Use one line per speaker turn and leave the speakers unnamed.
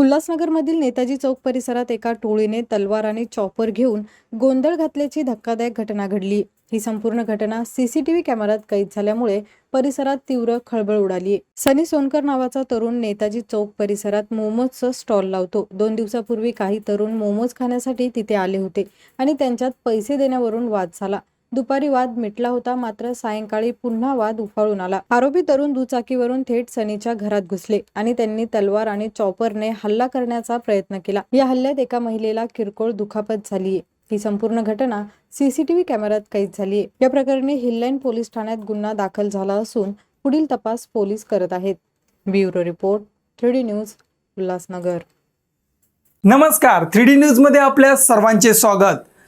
उल्हासनगरमधील नेताजी चौक परिसरात एका टोळीने तलवार आणि चॉपर घेऊन गोंधळ घातल्याची धक्कादायक घटना घडली. ही संपूर्ण घटना सीसीटीव्ही कॅमेऱ्यात कैद झाल्यामुळे परिसरात तीव्र खळबळ उडाली. सनी सोनकर नावाचा तरुण नेताजी चौक परिसरात मोमोजचं स्टॉल लावतो. दोन दिवसापूर्वी काही तरुण मोमोज खाण्यासाठी तिथे आले होते आणि त्यांच्यात पैसे देण्यावरून वाद झाला. दुपारी वाद मिटला होता मात्र सायंकाळी पुन्हा वाद उफाळून आला. आरोपी तरुण दुचाकीवरून थेट सनीच्या घरात घुसले आणि त्यांनी तलवार आणि चॉपरने हल्ला करण्याचा प्रयत्न केला. या हल्ल्यात एका महिलेला किरकोळ दुखापत झालीये. ही संपूर्ण घटना सीसीटीव्ही कॅमेऱ्यात कैद झालीये. या प्रकरणी हिल्लाईन पोलीस ठाण्यात गुन्हा दाखल झाला असून पुढील तपास पोलीस करत आहेत. Bureau report three news Ulhasnagar.
नमस्कार. थ्री डी न्यूजमध्ये आपल्या सर्वांचे स्वागत.